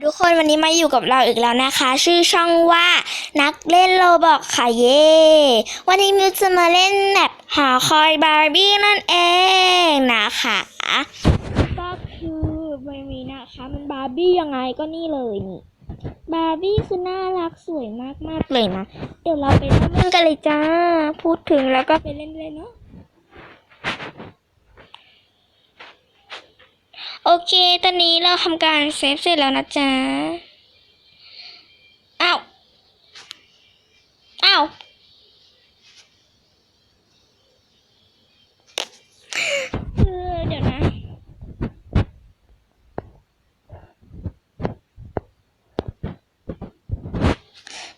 ทุกคนวันนี้มาอยู่กับเราอีกแล้วนะคะ ชื่อช่องว่านักเล่นโลบอกค่ะเย่วันนี้มิวจะมาเล่นแบบหอคอยบาร์บี้นั่นเองนะคะก็คือไมันมีนะคะมันบาร์บี้ยังไงก็นี่เลยนี่บาร์บี้คือน่ารักสวยมากๆเลยนะ เดี๋ยวเราไปเล่นกันเลยจ้า พูดถึงแล้วก็ไปเล่นเลยเนาะ โอเค ตอนนี้เราทำการเซฟเสร็จแล้วนะจ๊ะ อ้าว อ้าว เดี๋ยวนะ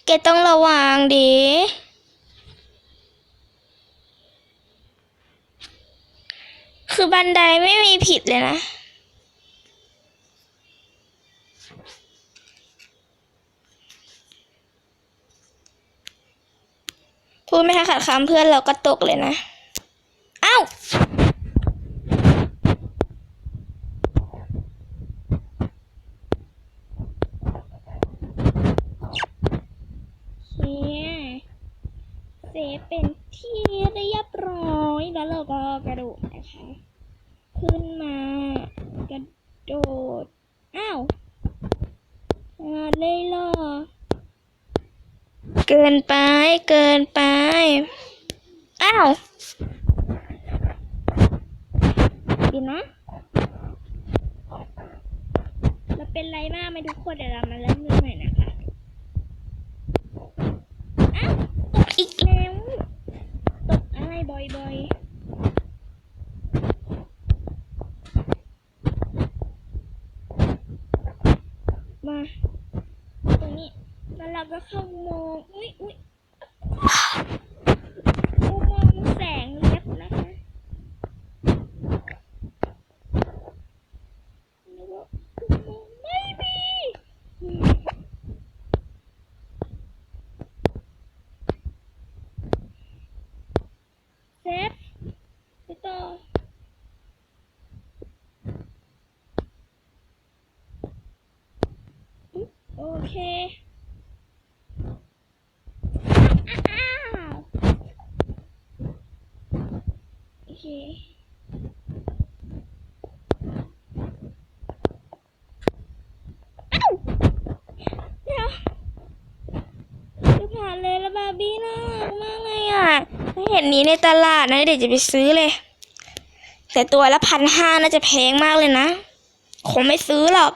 แกต้องระวังดิคือบันไดไม่มีผิดเลยนะ พูดไม่ทันขาดคำเพื่อนเราก็ตกเลยนะเอ้าโอเคเซฟเป็นที่เรียบร้อยแล้วเราก็กระโดดนะคะ ขึ้นมากระโดด อ้าวมาเลยเหรอ กินไป เกินไป อ้าวดีนะเราเป็นไรมากไหมทุกคนเดี๋ยวเรามาเริ่มเรื่องใหม่นะคะ อ้าว ตกอีกแล้ว ตกอะไรบ่อยๆ มา ตรงนี้ แล้วเราก็เข้าอุโมงค์อุ้ยอุ้ยอุโมงค์แสงเล็บนะคะแล้วก็อุโมงค์ไม่มีเซฟไปต่ออุ๊ยโอ เคอ้าวโอเคอ้าวเดี๋ยวจะผ่านเลยล้วบาร์บี้น่ารักมากเลยอะถ้าเห็นนี้ในตลาดนะเดี๋ยวจะไปซื้อเลย แต่ตัวละพันห้าน่าจะแพงมากเลยนะ คงไม่ซื้อหรอก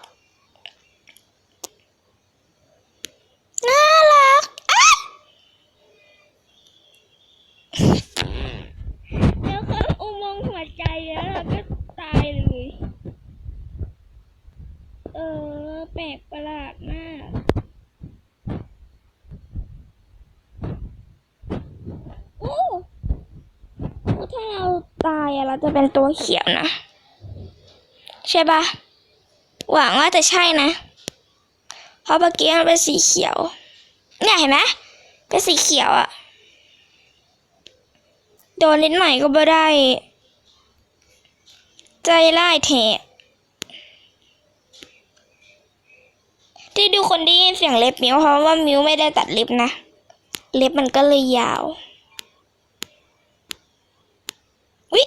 น่ารักอ้าย แล้วก็อุโมงค์หัวใจแล้วเราก็ตายเลย เออ แปลกประหลาดมาก โอ้ถ้าเราตายอะเรา จะเป็นตัวเขียวนะ ใช่ปะหวังว่าจะใช่นะ เพราะเมื่อกี้มันเป็นสีเขียว เนี่ยเห็นไหมเป็นสีเขียวอะโดนนิดหน่อยก็บ่ได้ ใจร้ายแทะที่ดูคนได้ยินเสียงเล็บมิวเพราะว่ามิวไม่ได้ตัดเล็บนะ เล็บมันก็เลยยาวอุ้ย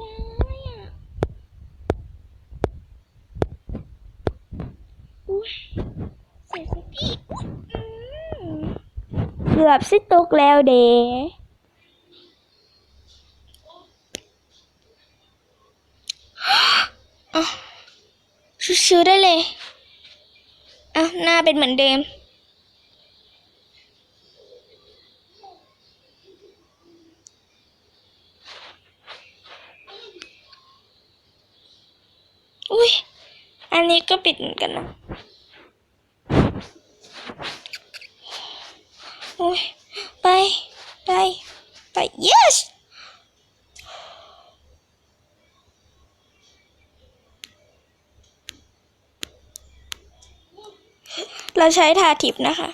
ตายอะ เสียสติเกือบสิตกแล้วเดอะชิวๆได้เลยอะหน้าเป็นเหมือนเดิมอุ้ย อันนี้ก็ปิดเหมือนกันนะ โอ้ยไปไปไป yes เราใช้ทาทิปนะคะ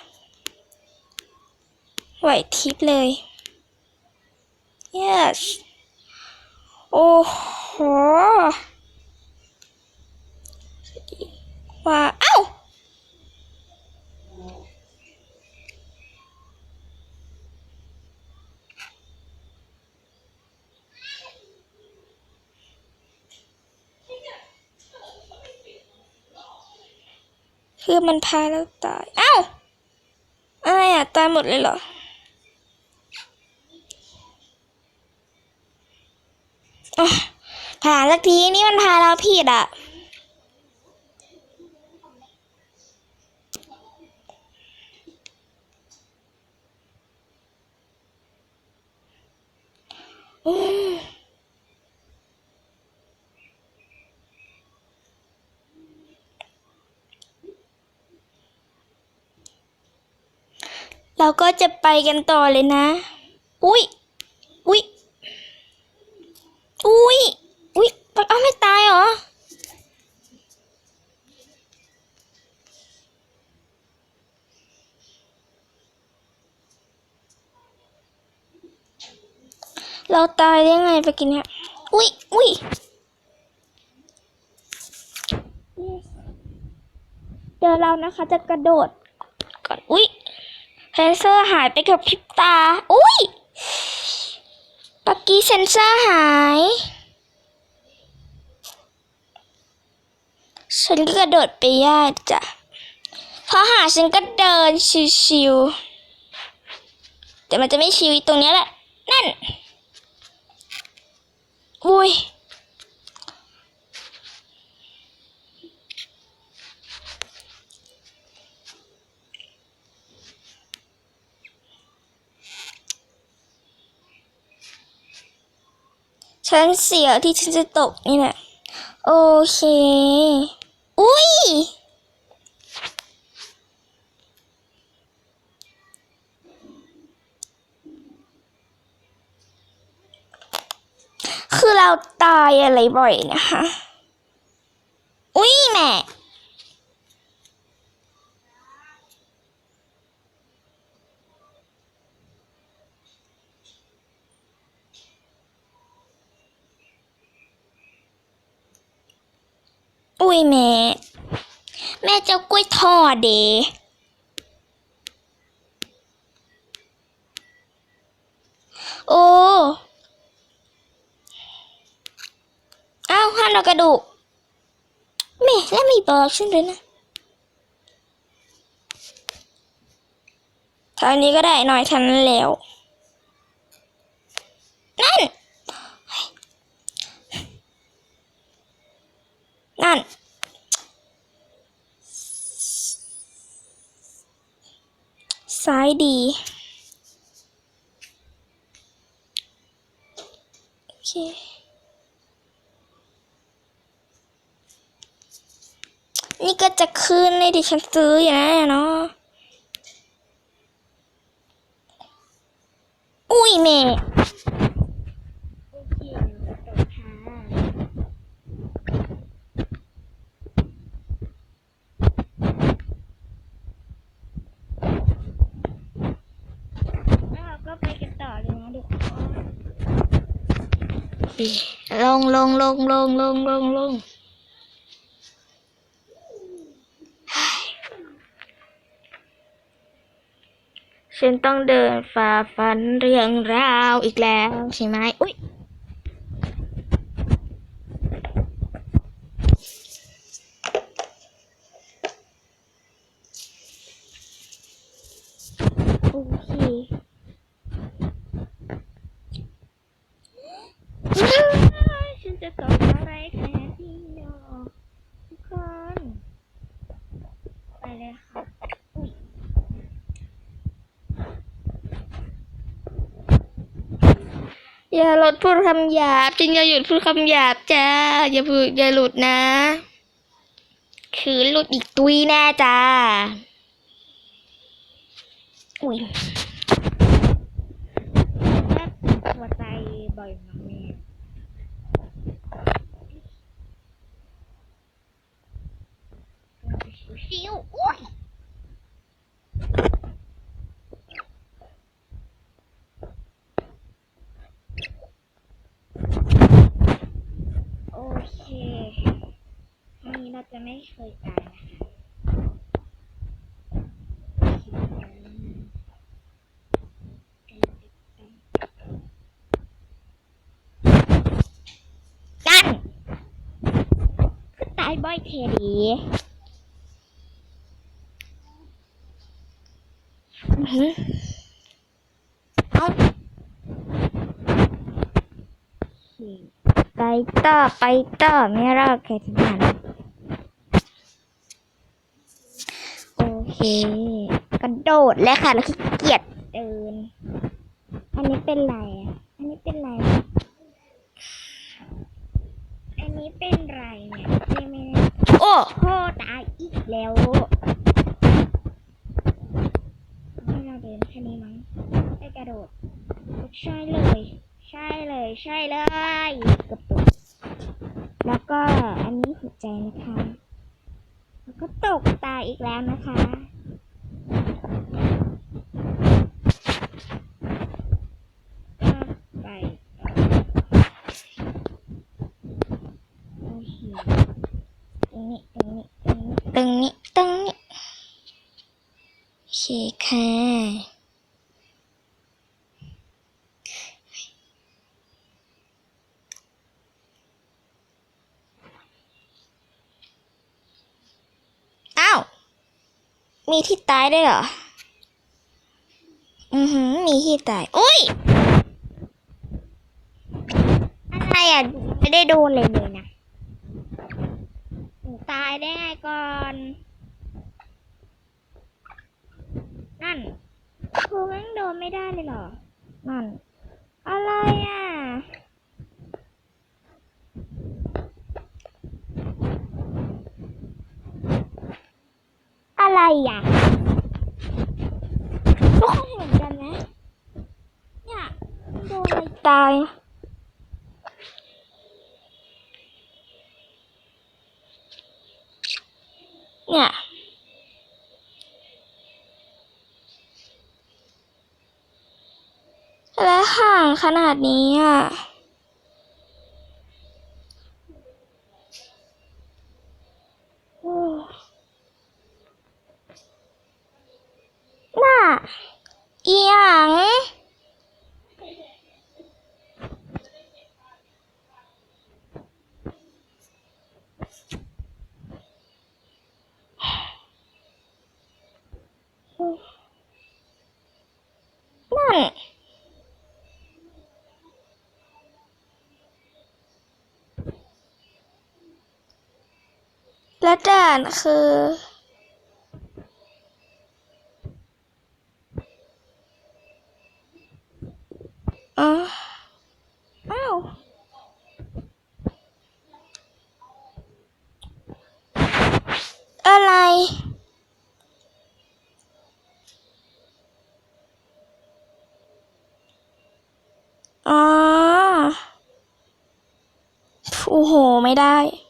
ไหวทิปเลย yes โอ้โหว่า เอ้า คือมันพาแล้วตาย เอ้า อะไรอะ ตายหมดเลยเหรอ ผ่านสักทีนี่มันพาเราผิดอะอื เราก็จะไปกันต่อเลยนะ อุ้ยอุ้ยอุ้ยอุ้ยปักเอาไม่ตายเหรอ เราตายได้ไงไปกินเนี่ยอุ้ยอุ้ยเดี๋ยวเรานะคะจะกระโดดก่อน อุ้ย นเซอร์หายไปกับพริบตา อุ้ยปักกี้เซนเซอร์หาย ฉันก็กระโดดไปยากจ้ะพอหาฉันก็เดินชิวๆแต่มันจะไม่ชิวตรงนี้แหละ นั่น อุ้ย ฉันเสียวที่ฉันจะตกนี่แหละ โอเค อุ้ยคือเราตายอะไรบ่อยนะคะ อุ้ยแม่ อุ้ยแม่ แม่เจ้ากล้วยทอด เดโอ้อ้าวหันเอากระดูกแม่แล้วมีบอกฉันด้วยนะทางนี้ก็ได้หน่อยทันแล้ว นั่น นั่น ซ้ายดี โอเคนี่ก็จะคืนในดิฉันซื้ออยู่นะเนาะอุ้ยแม่โอเคตกค่ะแล้วเราก็ไปกันต่อเลยนะเด็ก ลงลงลงลงลงลงลงฉันต้องเดินฝ่าฟันเรื่องราวอีกแล้วใช่ไหมอุ้ยโอเคอ้าวฉันจะสอนอะไรแทนที่เนาะทุกคน ไปเลยค่ะ อย่าลดพูดคำหยาบจริงอย่าหยุดพูดคำหยาบจ้า อย่าพูดอย่าหลุดนะ คือหลุดอีกตุยแน่จ้า อุ้ยหัวใจบ่อยมากแม่ชิว ๆอุ้ยโอเคอันนี้เราจะยังไม่เคยตายนะคะกันคือตายบ่อยเทดีเอาไปต่อไปต่อไม่รอดใครทั้งนั้นโอเค กระโดดแล้วค่ะ แล้วขี้เกียจเดิน อันนี้เป็นไรอะ อันนี้เป็นไร อันนี้เป็นไรเนี่ยไม่ไม่แน่โอ้โหตายอีกแล้วให้เราเดินแค่นี้มั้งให้กระโดด ใช่เลย ใช่เลย ใช่เลยกระตุกแล้วก็อันนี้หัวใจนะคะ แล้วก็ตกตายอีกแล้วนะคะก็ไปต่อโอเคตรงนี้ตรงนี้ตรงนี้ตรงนี้โอเคค่ะ อ้าว มีที่ตายได้เหรอ อือหือ มีที่ตาย อุ้ย อะไรอะ ไม่ได้โดนเลยเลยนะ ตายได้ไงก่อน นั่นคือมันโดนไม่ได้เลยเหรอ นั่น อะไรอะ อะไรอะทุกคนเห็นกันไหมเนี่ยโดนอะไรตายเนี่ยและห่างขนาดนี้อะ โอ้ น่ะอีหยังนั่น และด่านคือ อ้าวอะไรอ๋อโอ้โห ไม่ได้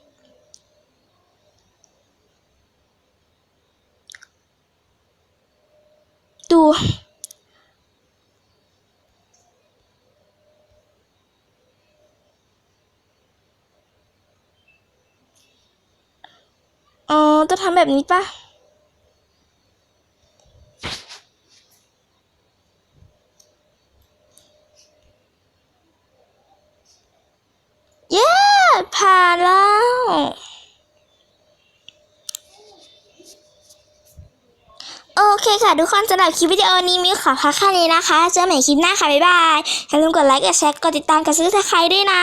อ๋อจะทำแบบนี้ปะเย้ ผ่านแล้ว โอเคค่ะ ทุกคนสำหรับคลิปวิดีโอนี้มิวขอพักแค่นี้นะคะ เจอกันใหม่คลิปหน้าค่ะ บ๊ายบายอย่าลืมกดไลค์ กดแชร์ กดติดตาม กดซับสไครด้วยนะ